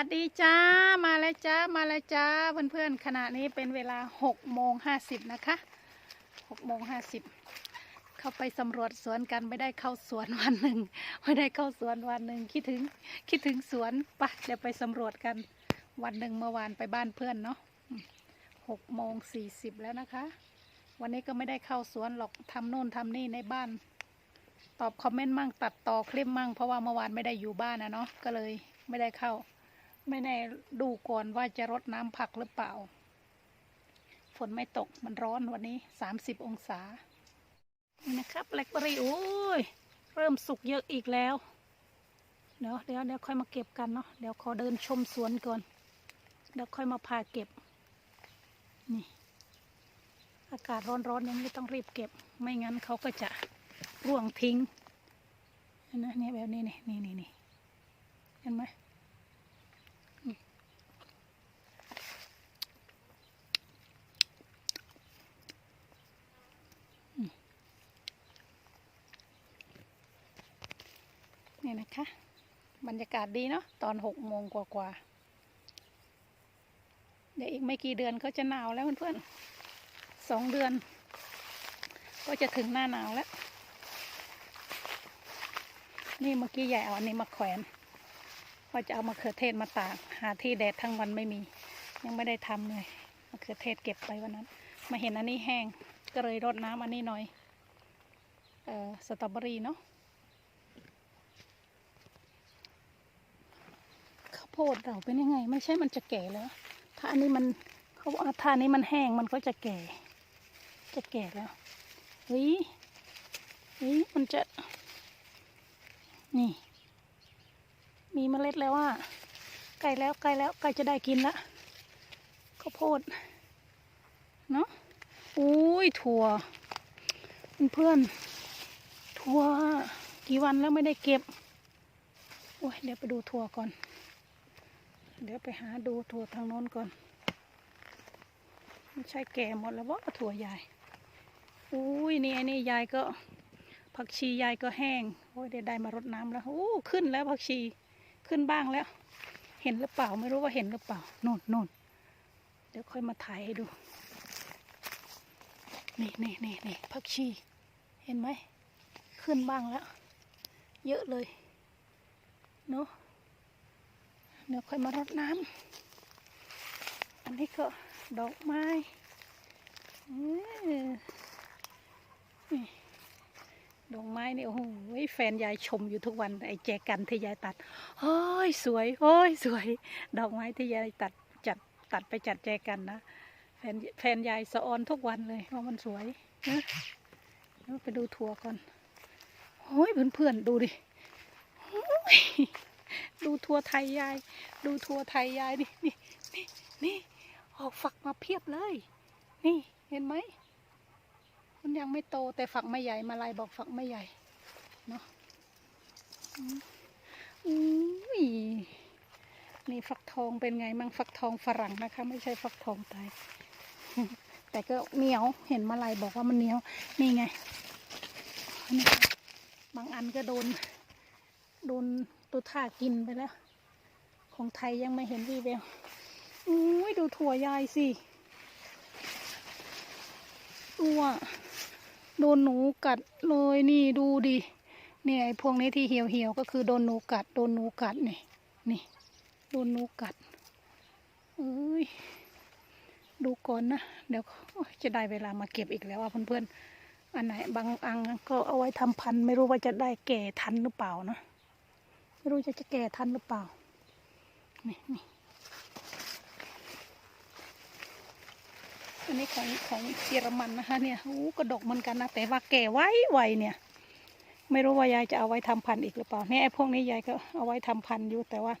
วัสดีจ้ามาแล้วจ้ามาแล้วจ้าเพื่อนๆขณะนี้เป็นเวลาหกโมงห้าสิบนะคะหกโมงห้าสิบเข้าไปสำรวจสวนกันไม่ได้เข้าสวนวันหนึ่งไม่ได้เข้าสวนวันหนึ่งคิดถึงคิดถึงสวนปะเดี๋ยวไปสำรวจกันวันหนึ่งเมื่อวานไปบ้านเพื่อนเนาะหกโมงสี่สิบแล้วนะคะ วันนี้ก็ไม่ได้เข้าสวนหรอกทำโน่นทำนี่ในบ้าน ตอบคอมเมนต์มั่งตัดต่อคลิปมั่งเพราะว่าเมื่อวานไม่ได้อยู่บ้านนะเนาะก็เลยไม่ได้เข้า ไม่ได้ดูก่อนว่าจะรดน้ำผักหรือเปล่า ฝนไม่ตกมันร้อนวันนี้สามสิบองศา นะครับแบล็คเบอรี่โอ้ย เริ่มสุกเยอะอีกแล้ว เดี๋ยวเดี๋ยวเดี๋ยวค่อยมาเก็บกันเนาะเดี๋ยวขอเดินชมสวนก่อน เดี๋ยวค่อยมาพาเก็บ นี่ อากาศร้อนๆยังไม่ต้องรีบเก็บ ไม่งั้นเขาก็จะร่วงทิ้งนไหมเนี่ยแบบนี้นี่นี่นี่เห็นไหม นะคะ บรรยากาศดีเนาะตอนหกโมงกว่าๆเดี๋ยวอีกไม่กี่เดือนก็จะหนาวแล้วเพื่อนๆสองเดือน ก็จะถึงหน้าหนาวแล้ว นี่เมื่อกี้ใหญ่เอาอันนี้มาแขวนว่าจะเอามะเขือเทศมาตากหาที่แดดทั้งวันไม่มี ยังไม่ได้ทำเลยมะเขือเทศเก็บไปวันนั้น มาเห็นอันนี้แห้งก็เลยรดน้ำอันนี้หน่อยเออสตรอเบอรี่เนาะ ข้าว โพดเราเป็นยังไง ไม่ใช่มันจะแก่แล้วถ้าอันนี้มันเขาบอกว่าถ้าอันนี้มันแห้งมันก็จะแก่ จะแก่แล้วเฮ้ยเฮ้ยมันจะ นี่ มีเมล็ดแล้วว่าใกล้แล้วใกล้แล้วใกล้จะได้กินละข้าวโพดเนาะอุ้ยถั่วเพื่อนถั่วกี่วันแล้วไม่ได้เก็บโอ้ยเดี๋ยวไปดูถั่วก่อน เดี๋ยวไปหาดูถั่วทางโน้นก่อนไม่ใช่แก่หมดแล้วว่าถั่วยายอุ้ยนี่ไอ้นี่ยายก็ ผักชียายก็แห้งโอ้ยได้ได้มารดน้ำแล้วโอ้ขึ้นแล้วผักชีขึ้นบ้างแล้ว เห็นหรือเปล่าไม่รู้ว่าเห็นหรือเปล่าโน่นโน่นเดี๋ยวค่อยมาถ่ายให้ดู นี่นี่นี่นี่ผักชีเห็นไหมขึ้นบ้างแล้ว เยอะเลยเนาะ เดี๋ยวค่อยมารดน้ำอันนี้ก็ดอกไม้ดอกไม้นี่โอ้โหแฟนยายชมอยู่ทุกวันไอ้แจกันที่ยายตัดโอ้ยสวยโอ้ยสวย ดอกไม้ที่ยายตัดจัดตัดไปจัดแจกันนะแฟนแฟนยายสะออนทุกวันเลยว่ามันสวยนะไปดูถั่วก่อนโอ้ยเพื่อนๆดูดิ ดูทัวร์ไทยยาย ดูทัวร์ไทยยายนี่นี่นี่นี่ออกฝักมาเพียบเลย นี่เห็นไหมมันยังไม่โตแต่ฝักไม่ใหญ่มาลายบอกฝักไม่ใหญ่เนาะอืมอุ้ยนี่ฟักทองเป็นไงมั่งฟักทองฝรั่งนะคะ ไม่ใช่ฟักทองไทยแต่ก็เหนียวเห็นมาลายบอกว่ามันเหนียวนี่ไงบางอันก็โดน โดน ตัวท่ากินไปแล้ว ของไทยยังไม่เห็นวีแววอุ้ยดูถั่วยายสิ ตัวโดนหนูกัดเลยนี่ดูดิเนี่ยไอ้พวกนี้ที่เหี่ยวเหี่ยวก็คือโดนหนูกัดโดนหนูกัดนี่นี่โดนหนูกัดเอ้ยดูก่อนนะเดี๋ยวจะได้เวลามาเก็บอีกแล้วอะเพื่อนๆอันไหนบางอังก็เอาไว้ทำพันธุ์ไม่รู้ว่าจะได้แก่ทันหรือเปล่านะ ไม่รู้จะจะแก่ทันหรือเปล่า นี่นี่อันนี้ของของเยอรมันนะคะเนี่ยโอ้กระดกเหมือนกันนะ แต่ว่าแก่ไว้ไวเนี่ย ไม่รู้ว่ายายจะเอาไว้ทำพันธุ์อีกหรือเปล่าเนี่ยไอ้พวกนี้ยายก็เอาไว้ทำพันธุ์อยู่แต่ว่า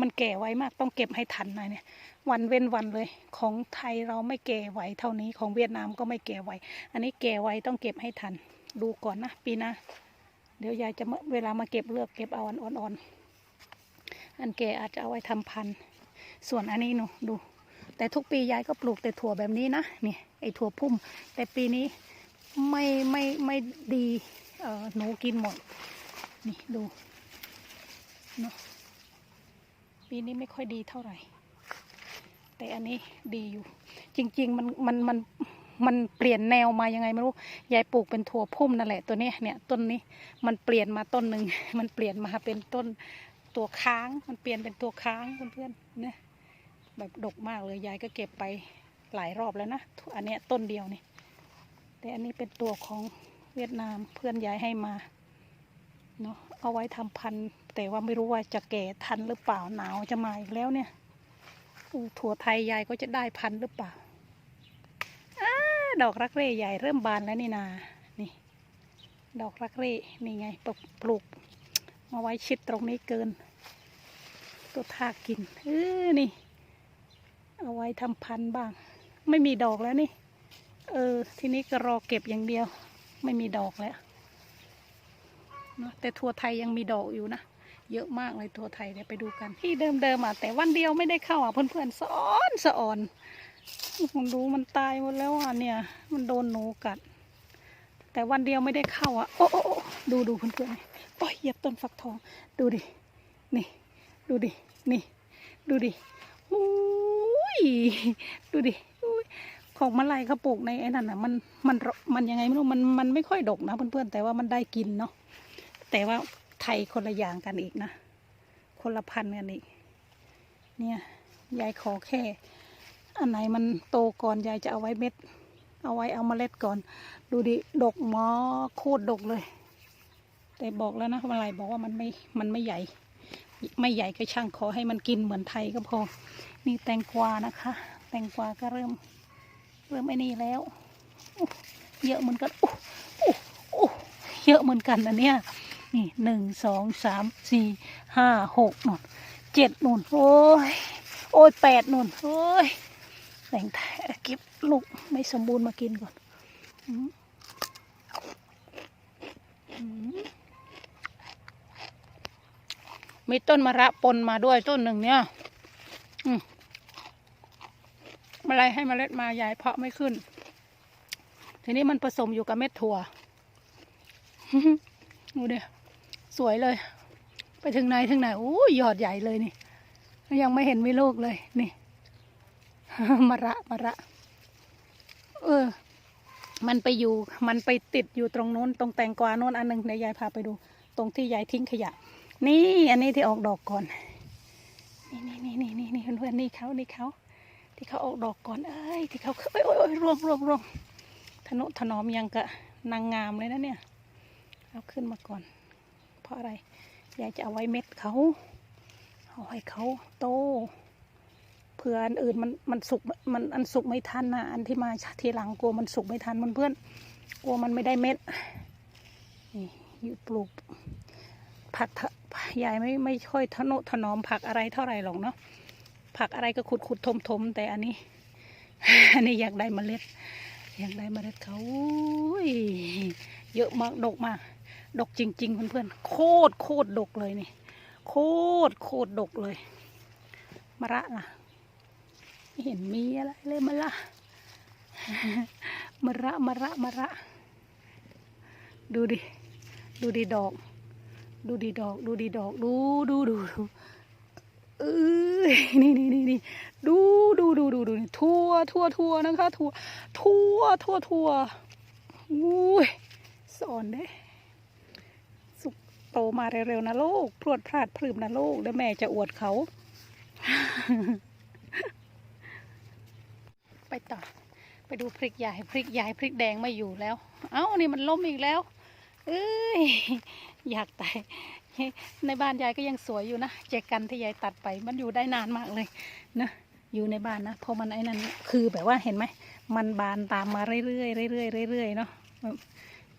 มันแก่ไวมากต้องเก็บให้ทันน่อยเนี่ย วันเว้นวันเลย ของไทยเราไม่แก่ไวเท่านี้ของเวียดนามก็ไม่แก่ไว อันนี้แก่ไวต้องเก็บให้ทัน ดูก่อนนะปีหน้า เดี๋ยวยายจะเวลามาเก็บเลือกเก็บเอาอันอ่อนๆอันแก่อาจจะเอาไว้ทำพันธุ์ส่วนอันนี้หนูดู แต่ทุกปียายก็ปลูกแต่ถั่วแบบนี้นะนี่ไอถั่วพุ่ม แต่ปีนี้ไม่ไม่ไม่ดีเออหนูกินหมด นี่ดูเนาะปีนี้ไม่ค่อยดีเท่าไหร่ แต่อันนี้ดีอยู่ จริง ๆ มันมันมัน มันเปลี่ยนแนวมายังไงไม่รู้ยายปลูกเป็นถั่วพุ่มนั่นแหละตัวนี้เนี่ยต้นนี้มันเปลี่ยนมาต้นหนึ่งมันเปลี่ยนมาเป็นต้นตัวค้างมันเปลี่ยนเป็นตัวค้างเพื่อนๆเนี่ยแบบดกมากเลยยายก็เก็บไปหลายรอบแล้วนะอันนี้ต้นเดียวนี่แต่อันนี้เป็นตัวของเวียดนามเพื่อนยายให้มาเนาะเอาไว้ทำพันธุ์แต่ว่าไม่รู้ว่าจะแก่ทันหรือเปล่าหนาวจะมาอีกแล้วเนี่ยถั่วไทยยายก็จะได้พันธุ์หรือเปล่า ดอกรักเร่ใหญ่เริ่มบานแล้วนี่นา นี่ ดอกรักเร่นี่ไงปลูกปลูกมาไว้ชิดตรงนี้เกิน ตัวทากกินเออนี่ เอาไว้ทำพันธุ์บ้าง ไม่มีดอกแล้วนี่ เออ ทีนี้ก็รอเก็บอย่างเดียว ไม่มีดอกแล้วเนะแต่ทั่วไทยยังมีดอกอยู่นะ เยอะมากเลยทั่วไทยเดี๋ยวไปดูกัน ที่เดิมๆอะแต่วันเดียวไม่ได้เข้าอะเพื่อนๆสอนสอนมัน ดูมันตายหมดแล้วอะเนี่ย มันโดนหนูกัด แต่วันเดียวไม่ได้เข้าอะ โอ้โอ้ดูดูเพื่อนๆนี่อยเหยียบต้นฟักทอง ดูดิ นี่ ดูดิ นี่ ดูดิอุ้ย ดูดิอุ้ยของมาลายเขาปลูกในไอ้นั่นอะ มัน มัน มันยังไงไม่รู้ มัน มันไม่ค่อยดกนะเพื่อนๆ แต่ว่ามันได้กินเนาะ แต่ว่าไทยคนละอย่างกันอีกนะ คนละพันกันอีก เนี่ย ยายขอแค่ อันไหนมันโตก่อนยายจะเอาไว้เม็ด เอาไว้เอาเมล็ดก่อน ดูดิดกหมอโคตรดกเลย แต่บอกแล้วนะอะไรบอกว่ามันไม่มันไม่ใหญ่ ไม่ใหญ่ก็ช่างขอให้มันกินเหมือนไทยก็พอ นี่แตงกวานะคะ แตงกวาก็เริ่ม เริ่มไอ้นี่แล้วเยอะเหมือนกันโอ้โอ้โอ้เยอะเหมือนกันนะเนี่ยนี่หนึ่งสองสามสี่ห้าหกนู่นเจ็ดนู่นโอ้ยโอ้ยแปดนู่นโอ้ย แต่งแท้เก็บลูกไม่สมบูรณ์มากินก่อนมีต้นมะระปนมาด้วยต้นหนึ่งเนี่ยอืมะไรให้เมล็ดมาใหญ่เพาะไม่ขึ้น ทีนี้มันผสมอยู่กับเม็ดถั่วดูดิสวยเลย ไปถึงไหนถึงไหนโอ้ยยอดใหญ่เลยนี่ ยังไม่เห็นมีลูกเลยนี่ มระมระ เออ มันไปอยู่ มันไปติดอยู่ตรงโน้น ตรงแตงกวาโน้นอันหนึ่งเดี๋ยวยายพาไปดู ตรงที่ยายทิ้งขยะ นี่ อันนี้ที่ออกดอกก่อน นี่นี่นี่นี่นี่นี่เพื่อนๆนี่เขานี่เขาที่เขาออกดอกก่อน เอ้ย ที่เขาโอ้ยโอ้ยโอ้ยร่วงร่วงร่วงทนุถนอมยังกะนางงามเลยนะเนี่ย เอาขึ้นมาก่อน เพราะอะไร ยายจะเอาไว้เม็ดเขาเอาให้เขาโต เผื่ออันอื่นมันมันสุกมันอันสุกไม่ทันนะอันที่มาทีหลังกลัวมันสุกไม่ทันมันเพื่อนกลัวมันไม่ได้เม็ดนี่อยู่ปลูกผักยายไม่ไม่ค่อยทนุถนอมผักอะไรเท่าไหร่หรอกเนาะผักอะไรก็ขุดขุดทมทมแต่อันนี้ อันนี้อยากได้เมล็ด อยากได้เมล็ดเขาเยอะมากดกมาก ดกจริง ๆ เพื่อนๆโคตรโคตรดกเลยนี่ โคตรโคตรดกเลยมะระล่ะ เห็นมีอะไรเลยมะระมะระมะระมะระ ดูดิ ดูดิดอก ดูดิดอก ดูดิดอก ดูดูดูดูเอ้ยนี่นี่นี่นี่ดูดูดูดูดูนี่ทั่วทั่วทั่วนะคะทั่วทั่วทั่วทั่วอุ้ยสอนเด้สุกโตมาเร็วๆนะลูกพรวดพลาดพรึมนะลูกเดี๋ยวแม่จะอวดเขา ไปต่อ ไปดูพริกใหญ่พริกใหญ่พริกแดงไม่อยู่แล้ว เอ้านี่มันล้มอีกแล้วเอ้ยอยากตายในบ้านยายก็ยังสวยอยู่นะแจกันที่ยายตัดไปมันอยู่ได้นานมากเลยนะอยู่ในบ้านนะเพราะมันไอ้นั่นคือแบบว่าเห็นไหมมันบานตามมาเรื่อยๆเรื่อยๆเรื่อยๆเนาะ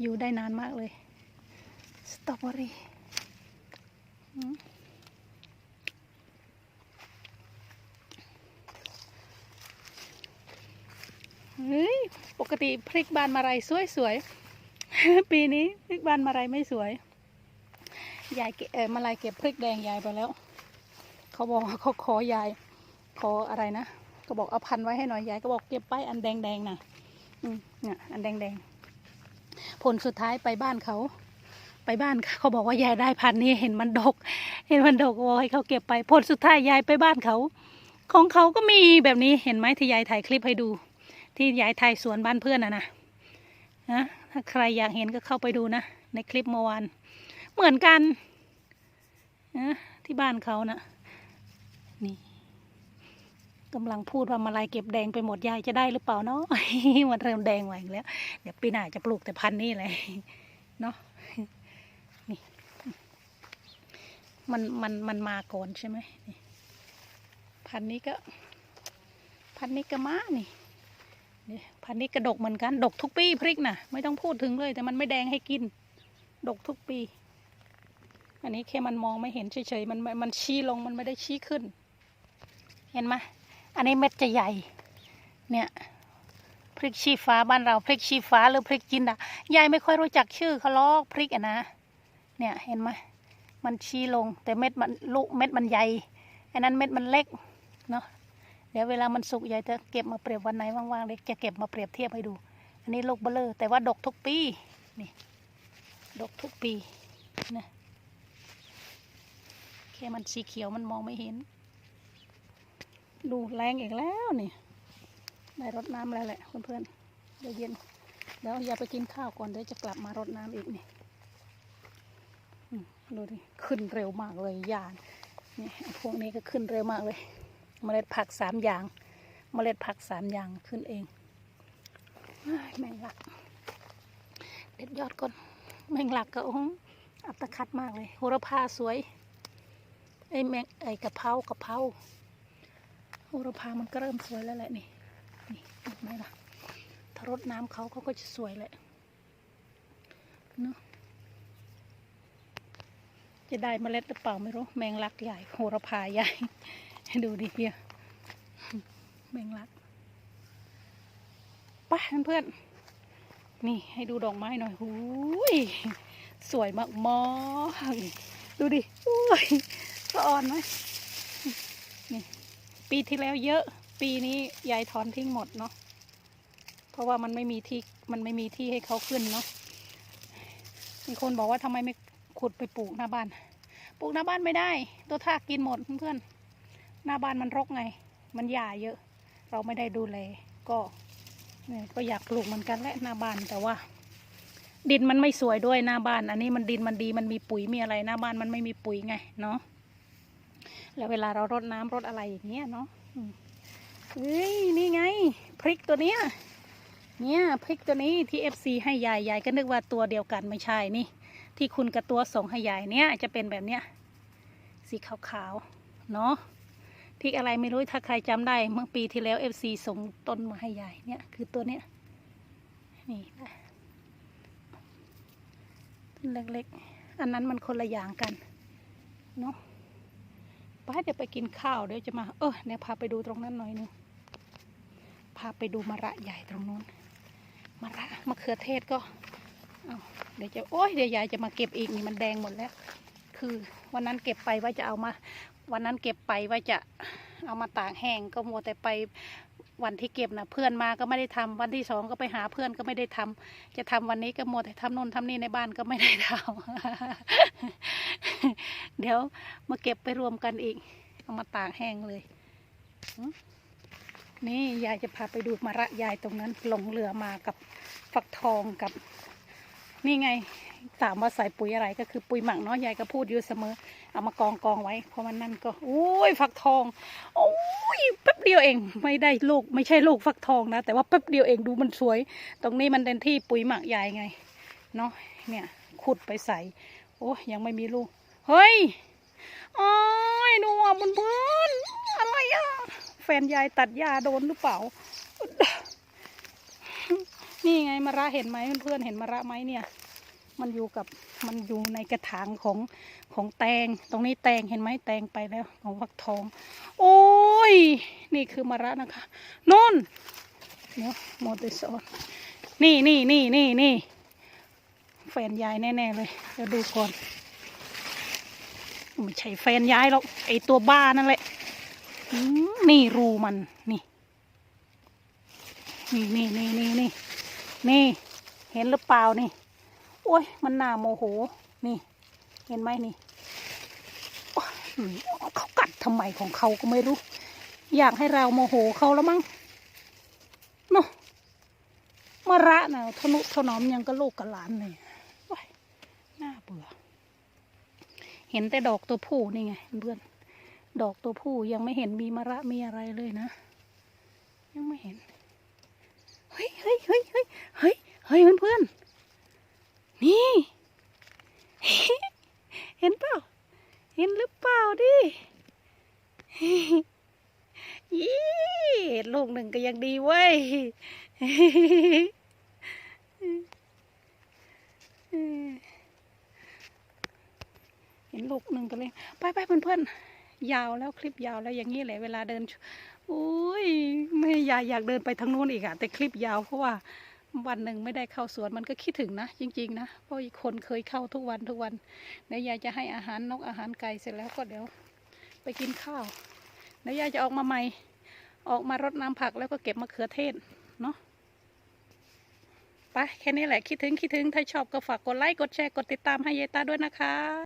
อยู่ได้นานมากเลยสตรอเบอรี่ เฮ้ยปกติพริกบานมาไรสวยๆ ปีนี้พริกบานมาไรไม่สวย ยายเออมาลายเก็บพริกแดงยายไปแล้ว เขาบอกเขาขอยาย ขออะไรนะ ก็บอกเอาพันไว้ให้หน่อยยายก็บอกเก็บไปอันแดงแดงๆนะอืมเนี่ยอันแดงแดงๆ ผลสุดท้ายไปบ้านเขาไปบ้านเขาบอกว่ายายได้พันนี้เห็นมันดก เห็นมันดกโอ้ยเขาเก็บไปผลสุดท้ายยายไปบ้านเขา ของเขาก็มีแบบนี้เห็นไหมที่ยายถ่ายคลิปให้ดู ที่ยายถ่ายสวนบ้านเพื่อนนะนะนะถ้าใครอยากเห็นก็เข้าไปดูนะ ในคลิปเมื่อวานเหมือนกันนะที่บ้านเขานะนี่กำลังพูดว่ามาลายเก็บแดงไปหมดยายจะได้หรือเปล่าเนาะมันเริ่มแดงมาอีกแล้ว เดี๋ยวปีหน้าจะปลูกแต่พันธุ์นี้เลยเนาะนี่มันมันมันมาก่อนใช่ไหมนี่พันนี้ก็ พันนี้ก็มานี่ นี่พันธุ์นี้กระดกเหมือนกัน ดกทุกปีพริกน่ะไม่ต้องพูดถึงเลย แต่มันไม่แดงให้กิน ดกทุกปี อันนี้แค่มันมองไม่เห็นเฉยๆมันมันชี้ลงมันไม่ได้ชี้ขึ้น เห็นไหมอันนี้เม็ดจะใหญ่ เนี่ยพริกชี้ฟ้าบ้านเราพริกชี้ฟ้าหรือพริกจินดายายไม่ค่อยรู้จักชื่อเขาลอกพริกอะนะ เนี่ยเห็นไหมมันชี้ลง แต่เม็ดมันลูกเม็ดมันใหญ่อันนั้นเม็ดมันเล็ก เดี๋ยวเวลามันสุกยายจะเก็บมาเปรียบวันไหนว่างๆเล็กจะเก็บมาเปรียบเทียบให้ดู อันนี้ลูกเบลเลอร์แต่ว่าดกทุกปีนี่ดกทุกปีนะแค่มันสีเขียวมันมองไม่เห็น ดูแรงอีกแล้วนี่ได้รดน้ำแล้วแหละเพื่อนๆเดี๋ยวเย็นเดี๋ยวอย่าไปกินข้าวก่อนเดี๋ยวจะกลับมารดน้ำอีกนี่ดูดิขึ้นเร็วมากเลยยานนี่พวกนี้ก็ขึ้นเร็วมากเลย เมล็ดผักสามอย่าง เมล็ดผักสามอย่างขึ้นเองแมงลัก เด็ดยอดก่อน แมงลักก็โอ้อัตคัดมากเลยโหระพาสวยไอ้แมงไอ้กะเพรากะเพราโหระพามันก็เริ่มสวยแล้วแหละนี่นี่เห็นไหมล่ะถ้ารดน้ำเขาเขาก็จะสวยแหละเนาะจะได้เมล็ดหรือเปล่าไม่รู้แมงลักใหญ่โหระพาใหญ่ ดูดิเพียแมงลักไปเพื่อนๆนี่ให้ดูดอกไม้หน่อยหูยสวยมากมากๆดูดิอุ้ยสะอ่อนไหมนี่ปีที่แล้วเยอะ ปีนี้ยายถอนทิ้งหมดเนาะเพราะว่ามันไม่มีที่มันไม่มีที่ให้เขาขึ้นเนาะมีคนบอกว่าทำไมไม่ขุดไปปลูกหน้าบ้าน ปลูกหน้าบ้านไม่ได้ ตัวทากกินหมดเพื่อนๆ หน้าบ้านมันรกไง มันหญ้าเยอะ เราไม่ได้ดูแลก็เนี่ยก็อยากปลูกเหมือนกันแหละหน้าบ้านแต่ว่า ดินมันไม่สวยด้วยหน้าบ้าน อันนี้มันดินมันดีมันมีปุ๋ยมีอะไรหน้าบ้านมันไม่มีปุ๋ยไงเนาะแล้วเวลาเรารดน้ำรดอะไรอย่างเงี้ยเนาะเฮ้ยนี่ไงพริกตัวเนี้ยเนี่ยพริกตัวนี้ที่เอฟซีให้ยายยายก็นึกว่าตัวเดียวกันไม่ใช่นี่ ที่คุณกับตัวส่งให้ยายเนี่ยจะเป็นแบบเนี้ยสีขาวๆเนาะ พริกอะไรไม่รู้ถ้าใครจำได้ เมื่อปีที่แล้วเอฟซีส่งต้นมาให้ยายเนี่ย คือตัวเนี้ยนี่นะต้นเล็กๆ อันนั้นมันคนละอย่างกันเนาะไปเดี๋ยวไปกินข้าวเดี๋ยวจะมาเออเนี่ยพาไปดูตรงนั้นหน่อยหนึงพาไปดูมะระใหญ่ตรงนู้นมะระมะเขือเทศก็เอาเดี๋ยวจะโอ้ยเดี๋ยวยายจะมาเก็บอีกนี่มันแดงหมดแล้ว คือวันนั้นเก็บไปว่าจะเอามา วันนั้นเก็บไปว่าจะเอามาตากแห้งก็มัวแต่ไปวันที่เก็บนะเพื่อนมาก็ไม่ได้ทำวันที่สองก็ไปหาเพื่อนก็ไม่ได้ทำจะทำวันนี้ก็มัวแต่ทำโน่นทำนี่ในบ้านก็ไม่ได้ทำเดี๋ยวมาเก็บไปรวมกันอีก เอามาตากแห้งเลย นี่ยายจะพาไปดูมะระยายตรงนั้นลงเรือมากับฟักทองกับ นี่ไง ถามว่าใส่ปุ๋ยอะไรก็คือปุ๋ยหมักเนาะยายก็พูดอยู่เสมอ เอามากองกองไว้เพราะมันนั่นก็โอ้ยฟักทองโอ้ยแป๊บเดียวเองไม่ได้ลูกไม่ใช่ลูกฟักทองนะ แต่ว่าแป๊บเดียวเองดูมันสวย ตรงนี้มันเป็นที่ปุ๋ยหมักยายไงเนาะเนี่ยขุดไปใส่ โอ้ยยังไม่มีลูก เฮ้ยโอ้ยดูอะมันเพื่อนอะไรอะแฟนยายตัดหญ้าโดนหรือเปล่า นี่ไงมะระเห็นไหมเพื่อนๆเห็นมะระไหมเนี่ย มันอยู่กับมันอยู่ในกระถางของของแตง ตรงนี้แตงเห็นไหมแตงไปแล้วของฟักทอง โอ้ย นี่คือมะระนะคะโน่นเดี๋ยวโมเตสอนนี่นี่นี่นี่นี่แฟนยายแน่ ๆ เลยเดี๋ยวดูก่อนไม่ใช่แฟนยายหรอกไอตัวบ้านั่นแหละนี่รูมันนี่นี่นี่นี่นี่นี่นี่เห็นหรือเปล่านี่ โอ้ย มันน่าโมโห นี่ เห็นไหมนี่เขากัดทำไมของเขาก็ไม่รู้ อยากให้เราโมโหเขาแล้วมั้งเนาะมะระนะทนุถนอมยังก็ลูกกับหลานเลยน่าเบื่อ เห็นแต่ดอกตัวผู้นี่ไงเพื่อน ดอกตัวผู้ยังไม่เห็นมีมะระมีอะไรเลยนะ ยังไม่เห็น เฮ้ยเฮ้ยเฮ้ยเฮ้ยเฮ้ยเฮ้ยเพื่อนๆนี่ นี่ เห็นเปล่า เห็นหรือเปล่าดิยี่ลูกหนึ่งก็ยังดีเว้ยเห็นลูกหนึ่งก็เลย ไปไปเพื่อนๆ ยาวแล้วคลิปยาวแล้วอย่างนี้แหละเวลาเดินอุ้ย ไม่อยากอยากเดินไปทางนู้นอีกอะแต่คลิปยาวเพราะว่า วันหนึ่งไม่ได้เข้าสวนมันก็คิดถึงนะ จริง ๆ นะเพราะอีกคนเคยเข้าทุกวันทุกวันเดี๋ยวยายจะให้อาหารนกอาหารไก่เสร็จแล้วก็เดี๋ยวไปกินข้าวเดี๋ยวยายจะออกมาใหม่ ออกมารดน้ำผักแล้วก็เก็บมะเขือเทศเนาะไปแค่นี้แหละคิดถึงคิดถึงถ้าชอบก็ฝากกดไลค์กดแชร์กดติดตามให้ยายตาด้วยนะคะ